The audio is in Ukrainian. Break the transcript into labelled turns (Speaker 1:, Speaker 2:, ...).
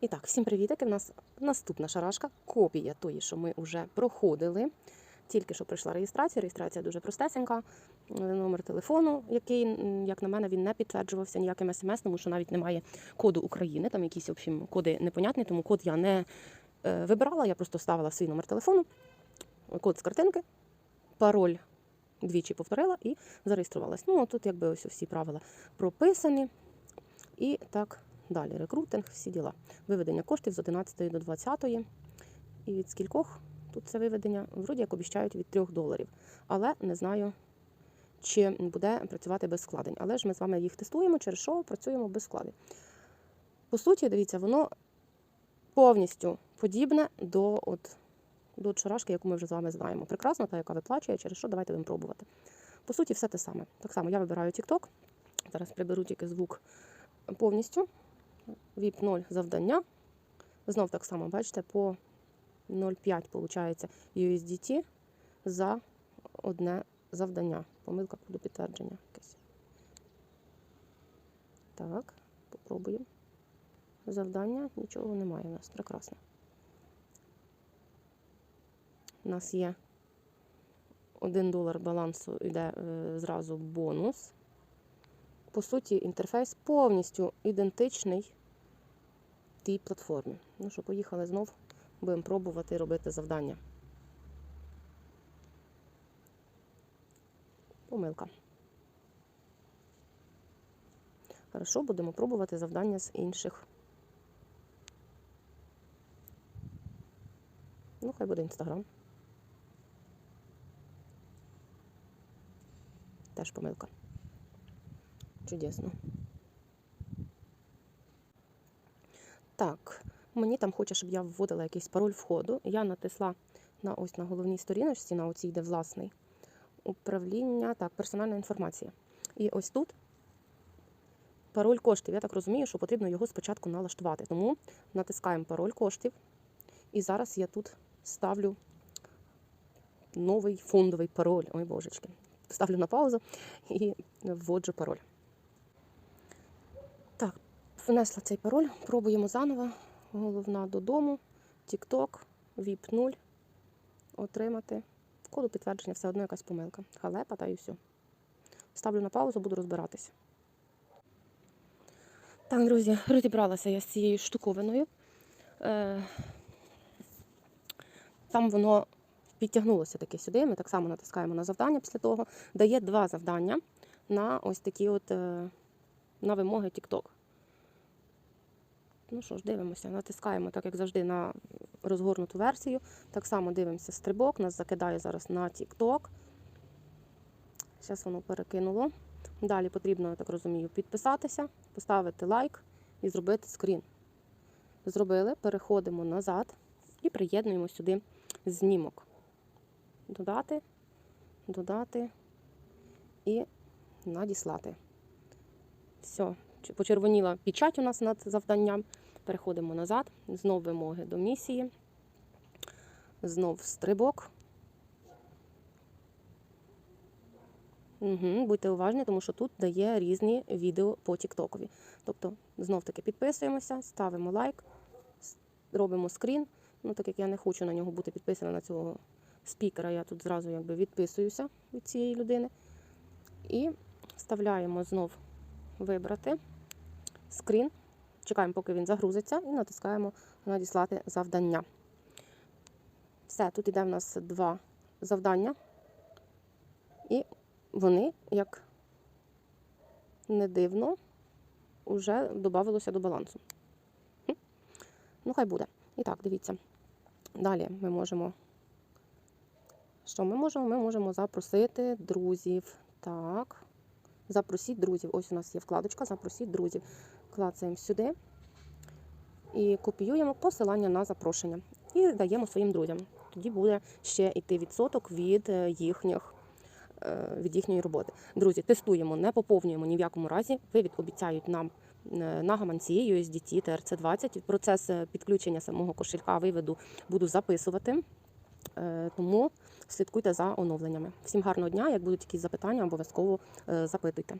Speaker 1: І так, всім привітики. У нас наступна шарашка, копія тої, що ми вже проходили. Тільки що прийшла реєстрація. Реєстрація дуже простесенька. Номер телефону, який, як на мене, він не підтверджувався ніяким смс, тому що навіть немає коду України. Там якісь в общем, коди непонятні, тому код я не е, вибирала. Я просто ставила свій номер телефону, код з картинки, пароль двічі повторила і зареєструвалась. Ну, тут якби ось всі правила прописані. І так далі. Рекрутинг, всі діла. Виведення коштів з 11 до 20. І від скількох тут це виведення, вроді як обіщають від 3 доларів. Але не знаю, чи буде працювати без складень. Але ж ми з вами їх тестуємо, через що працюємо без складень. По суті, дивіться, воно повністю подібне до от, до чарашки, яку ми вже з вами знаємо. Прекрасно, та, яка виплачує, через що давайте будемо пробувати. По суті, все те саме. Так само я вибираю TikTok. Зараз приберу тільки звук повністю. VIP 0 завдання. Знов так само, бачите, по 0,5 виходить USDT за одне завдання. Помилка коду підтвердження якесь. Так, попробуємо. Завдання нічого немає у нас. Прекрасно. У нас є 1 долар балансу йде е, зразу бонус. По суті, інтерфейс повністю ідентичний тій платформі. Ну що, поїхали знов, будемо пробувати робити завдання. Помилка. Хорошо, будемо пробувати завдання з інших. Ну, хай буде Інстаграм. Теж помилка. Чудесно. Так, мені там хоче, щоб я вводила якийсь пароль входу. Я натисла на ось на головній сторіночці, на оцій, де власний управління, так, персональна інформація. І ось тут пароль коштів. Я так розумію, що потрібно його спочатку налаштувати. Тому натискаємо пароль коштів. І зараз я тут ставлю новий фондовий пароль. Ой, божечки. Ставлю на паузу і вводжу пароль. Внесла цей пароль, пробуємо заново. Головна додому, TikTok, VIP 0. Отримати. В Коду підтвердження все одно якась помилка. Халепа та і все. Ставлю на паузу, буду розбиратися. Так, друзі, розібралася я з цією штуковиною. Е, Там воно підтягнулося таки сюди. Ми так само натискаємо на завдання після того. Дає два завдання на ось такі от е, на вимоги TikTok. Ну що ж, дивимося, натискаємо, так як завжди, на розгорнуту версію. Так само дивимося стрибок, нас закидає зараз на TikTok. Зараз воно перекинуло. Далі потрібно, я так розумію, підписатися, поставити лайк і зробити скрін. Зробили, переходимо назад і приєднуємо сюди знімок. Додати, додати і надіслати. Все, почервоніла печать у нас над завданням. Переходимо назад, знов вимоги до місії, знов стрибок. Угу, будьте уважні, тому що тут дає різні відео по Тіктокові. Тобто, знов таки підписуємося, ставимо лайк, робимо скрін. Ну, так як я не хочу на нього бути підписана на цього спікера, я тут зразу якби відписуюся від цієї людини. І вставляємо знов вибрати скрін. Чекаємо, поки він загрузиться, і натискаємо надіслати завдання. Все, тут іде в нас два завдання. І вони, як не дивно, вже додавалося до балансу. Ну, хай буде. І так, дивіться. Далі ми можемо. Що ми можемо? Ми можемо запросити друзів. Так. Запросіть друзів. Ось у нас є вкладочка Запросіть друзів. Клацаємо сюди і копіюємо посилання на запрошення. І даємо своїм друзям. Тоді буде ще йти відсоток від е, їхніх. е, Від їхньої роботи. Друзі, тестуємо, не поповнюємо ні в якому разі. Вивід обіцяють нам е, на гаманці USDT TRC20. Процес підключення самого кошелька виведу буду записувати. Тому слідкуйте за оновленнями. Всім гарного дня. Як будуть якісь запитання, обов'язково запитуйте.